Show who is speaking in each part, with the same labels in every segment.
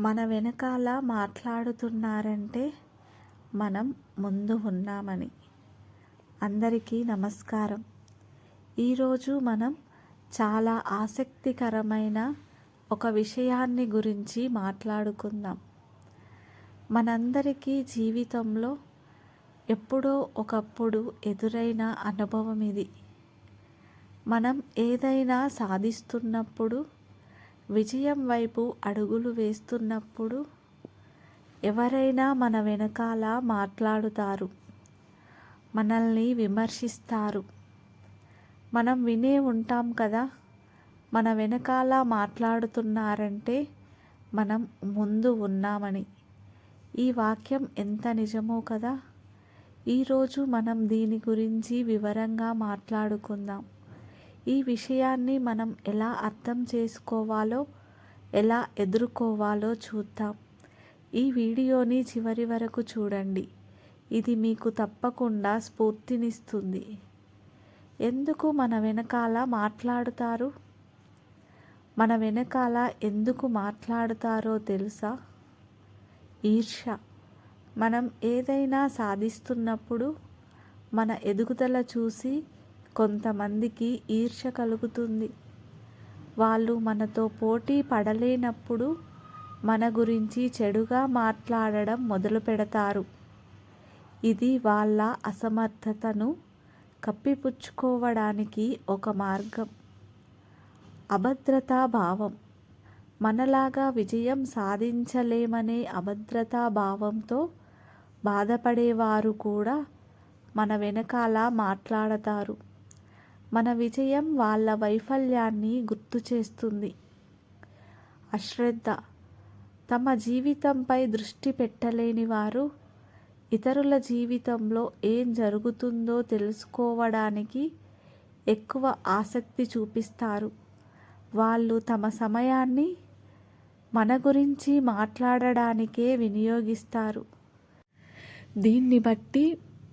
Speaker 1: మన వెనకాల మాట్లాడుతున్నారంటే మనం ముందు ఉన్నామని. అందరికీ నమస్కారం. ఈరోజు మనం చాలా ఆసక్తికరమైన ఒక విషయాన్ని గురించి మాట్లాడుకుందాం. మనందరికీ జీవితంలో ఎప్పుడో ఒకప్పుడు ఎదురైన అనుభవం ఇది. మనం ఏదైనా సాధిస్తున్నప్పుడు విజయం వైపు అడుగులు వేస్తున్నప్పుడు ఎవరైనా మన వెనకాల మాట్లాడుతారు. మనల్ని విమర్శిస్తారు. మనం వినే ఉంటాం కదా. మన వెనకాల మాట్లాడుతున్నారంటే మనం ముందు ఉన్నామని. ఈ వాక్యం ఎంత నిజమో కదా. ఈరోజు మనం దీని గురించి వివరంగా మాట్లాడుకుందాం. ఈ విషయాన్ని మనం ఎలా అర్థం చేసుకోవాలో ఎలా ఎదుర్కోవాలో చూద్దాం. ఈ వీడియోని చివరి వరకు చూడండి. ఇది మీకు తప్పకుండా స్ఫూర్తినిస్తుంది. ఎందుకు మన వెనకాల మాట్లాడుతారు? మన వెనకాల ఎందుకు మాట్లాడుతారో తెలుసా? ఈర్ష. మనం ఏదైనా సాధిస్తున్నప్పుడు మన ఎదుగుదల చూసి కొంతమందికి ఈర్ష కలుగుతుంది. వాళ్ళు మనతో పోటీ పడలేనప్పుడు మన గురించి చెడుగా మాట్లాడడం మొదలు పెడతారు. ఇది వాళ్ళ అసమర్థతను కప్పిపుచ్చుకోవడానికి ఒక మార్గం. అభద్రతా భావం. మనలాగా విజయం సాధించలేమనే అభద్రతా భావంతో బాధపడేవారు కూడా మన వెనకాల మాట్లాడతారు. మన విజయం వాళ్ళ వైఫల్యాన్ని గుర్తు చేస్తుంది. అశ్రద్ధ. తమ జీవితంపై దృష్టి పెట్టలేని వారు ఇతరుల జీవితంలో ఏం జరుగుతుందో తెలుసుకోవడానికి ఎక్కువ ఆసక్తి చూపిస్తారు. వాళ్ళు తమ సమయాన్ని మన గురించి మాట్లాడడానికే వినియోగిస్తారు. దీన్ని బట్టి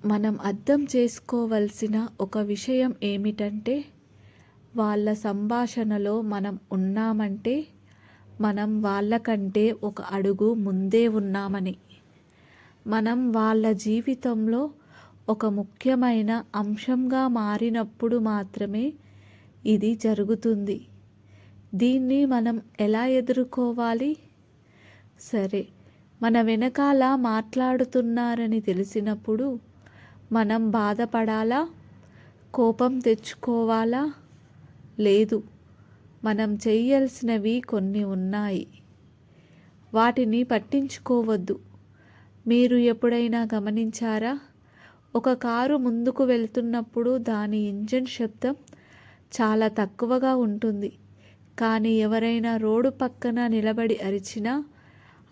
Speaker 1: మనం అర్థం చేసుకోవలసిన ఒక విషయం ఏమిటంటే వాళ్ళ సంభాషణలో మనం ఉన్నామంటే మనం వాళ్ళకంటే ఒక అడుగు ముందే ఉన్నామని. మనం వాళ్ళ జీవితంలో ఒక ముఖ్యమైన అంశంగా మారినప్పుడు మాత్రమే ఇది జరుగుతుంది. దీన్ని మనం ఎలా ఎదుర్కోవాలి? సరే మన వెనకాల మాట్లాడుతున్నారని తెలిసినప్పుడు మనం బాధపడాలా? కోపం తెచ్చుకోవాలా? లేదు. మనం చేయాల్సినవి కొన్ని ఉన్నాయి. వాటిని పట్టించుకోవద్దు. మీరు ఎప్పుడైనా గమనించారా? ఒక కారు ముందుకు వెళ్తున్నప్పుడు దాని ఇంజన్ శబ్దం చాలా తక్కువగా ఉంటుంది. కానీ ఎవరైనా రోడ్డు పక్కన నిలబడి అరిచినా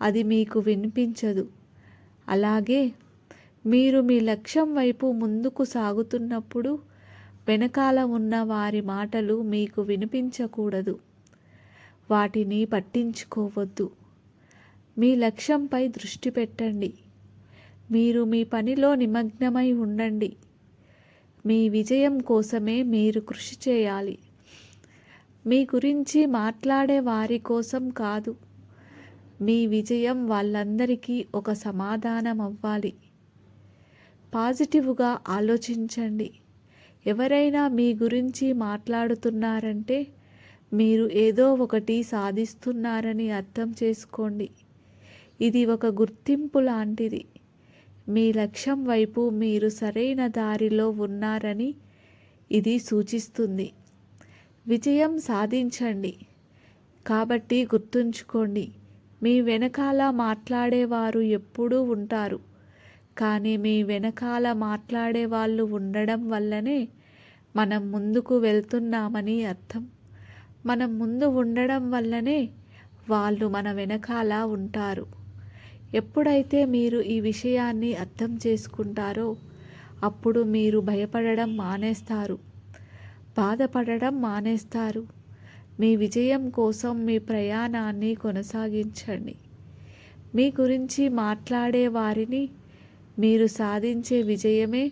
Speaker 1: అది మీకు వినిపించదు. అలాగే మీరు మీ లక్ష్యం వైపు ముందుకు సాగుతున్నప్పుడు వెనకాల ఉన్న వారి మాటలు మీకు వినిపించకూడదు. వాటిని పట్టించుకోవద్దు. మీ లక్ష్యంపై దృష్టి పెట్టండి. మీరు మీ పనిలో నిమగ్నమై ఉండండి. మీ విజయం కోసమే మీరు కృషి చేయాలి. మీ గురించి మాట్లాడే వారి కోసం కాదు. మీ విజయం వాళ్ళందరికీ ఒక సమాధానం అవ్వాలి. పాజిటివ్గా ఆలోచించండి. ఎవరైనా మీ గురించి మాట్లాడుతున్నారంటే మీరు ఏదో ఒకటి సాధిస్తున్నారని అర్థం చేసుకోండి. ఇది ఒక గుర్తింపు లాంటిది. మీ లక్ష్యం వైపు మీరు సరైన దారిలో ఉన్నారని ఇది సూచిస్తుంది. విజయం సాధించండి. కాబట్టి గుర్తుంచుకోండి. మీ వెనకాల మాట్లాడేవారు ఎప్పుడూ ఉంటారు. కానీ మీ వెనకాల మాట్లాడే వాళ్ళు ఉండడం వల్లనే మనం ముందుకు వెళ్తున్నామని అర్థం. మనం ముందు ఉండడం వల్లనే వాళ్ళు మన వెనకాల ఉంటారు. ఎప్పుడైతే మీరు ఈ విషయాన్ని అర్థం చేసుకుంటారో అప్పుడు మీరు భయపడడం మానేస్తారు. బాధపడడం మానేస్తారు. మీ విజయం కోసం మీ ప్రయాణాన్ని కొనసాగించండి. మీ గురించి మాట్లాడే వారిని మీరు సాధించే విజయమే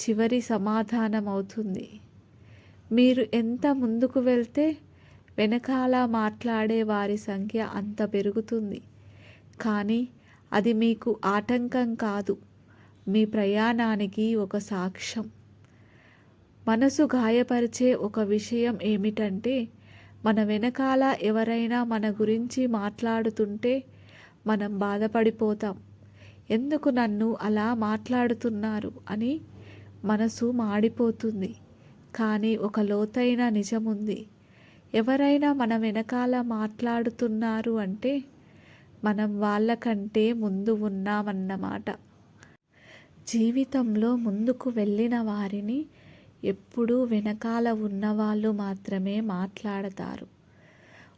Speaker 1: చివరి సమాధానం అవుతుంది మీరు ఎంత ముందుకు వెళ్తే వెనకాల మాట్లాడే వారి సంఖ్య అంత పెరుగుతుంది. కానీ అది మీకు ఆటంకం కాదు. మీ ప్రయాణానికి ఒక సాక్ష్యం. మనసు గాయపరిచే ఒక విషయం ఏమిటంటే మన వెనకాల ఎవరైనా మన గురించి మాట్లాడుతుంటే మనం బాధపడిపోతాం. ఎందుకు నన్ను అలా మాట్లాడుతున్నారు అని మనసు మాడిపోతుంది. కానీ ఒక లోతైన నిజముంది. ఎవరైనా మన వెనకాల మాట్లాడుతున్నారు అంటే మనం వాళ్ళకంటే ముందు ఉన్నామన్నమాట. జీవితంలో ముందుకు వెళ్ళిన వారిని ఎప్పుడూ వెనకాల ఉన్నవాళ్ళు మాత్రమే మాట్లాడతారు.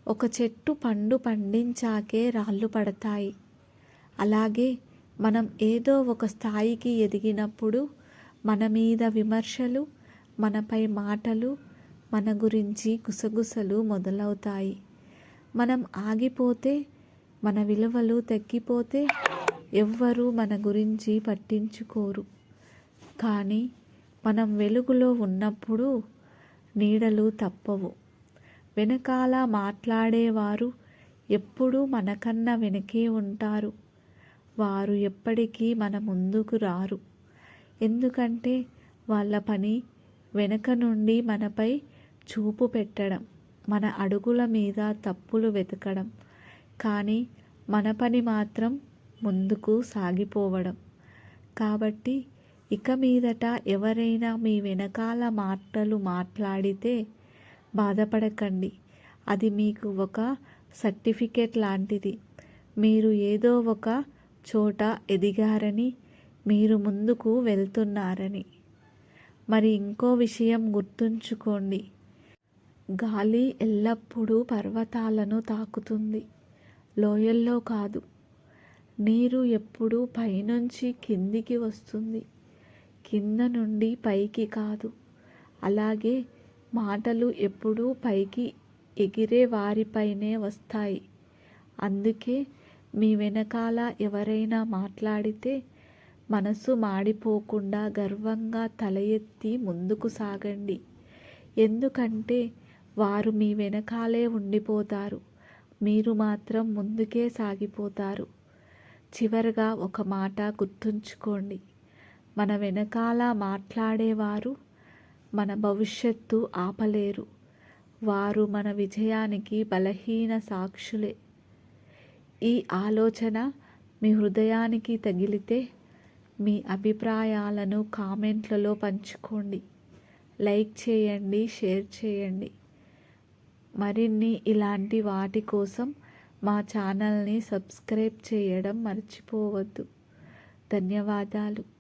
Speaker 1: ఒక చెట్టు పండు పండించాకే రాళ్ళు పడతాయి. అలాగే మనం ఏదో ఒక స్థాయికి ఎదిగినప్పుడు మన మీద విమర్శలు మనపై మాటలు మన గురించి గుసగుసలు మొదలవుతాయి. మనం ఆగిపోతే మన విలువలు తగ్గిపోతే ఎవ్వరూ మన గురించి పట్టించుకోరు. కానీ మనం వెలుగులో ఉన్నప్పుడు నీడలు తప్పవు. వెనకాల మాట్లాడేవారు ఎప్పుడూ మనకన్నా వెనకే ఉంటారు. వారు ఎప్పటికీ మన ముందుకు రారు. ఎందుకంటే వాళ్ళ పని వెనక నుండి మనపై చూపు పెట్టడం మన అడుగుల మీద తప్పులు వెతకడం కానీ మన పని మాత్రం ముందుకు సాగిపోవడం. కాబట్టి ఇక మీదట ఎవరైనా మీ వెనకాల మాటలు మాట్లాడితే బాధపడకండి. అది మీకు ఒక సర్టిఫికేట్ లాంటిది. మీరు ఏదో ఒక చోట ఎదిగారని మీరు ముందుకు వెళ్తున్నారని. మరి ఇంకో విషయం గుర్తుంచుకోండి. గాలి ఎల్లప్పుడూ పర్వతాలను తాకుతుంది. లోయల్లో కాదు. నీరు ఎప్పుడూ పైనుంచి కిందికి వస్తుంది. కింద నుండి పైకి కాదు. అలాగే మాటలు ఎప్పుడూ పైకి ఎగిరే వారిపైనే వస్తాయి. అందుకే మీ వెనకాల ఎవరైనా మాట్లాడితే మనసు మాడిపోకుండా గర్వంగా తల ఎత్తి ముందుకు సాగండి. ఎందుకంటే వారు మీ వెనకాలే ఉండిపోతారు. మీరు మాత్రం ముందుకే సాగిపోతారు. చివరగా ఒక మాట గుర్తుంచుకోండి. మన వెనకాల మాట్లాడేవారు మన భవిష్యత్తు ఆపలేరు. వారు మన విజయానికి బలహీన సాక్షులే. ఈ ఆలోచన మీ హృదయానికి తగిలితే మీ అభిప్రాయాలను కామెంట్లలో పంచుకోండి. లైక్ చేయండి షేర్ చేయండి. మరిన్ని ఇలాంటి వాటి కోసం మా ఛానల్ని సబ్స్క్రైబ్ చేయడం మర్చిపోవద్దు. ధన్యవాదాలు.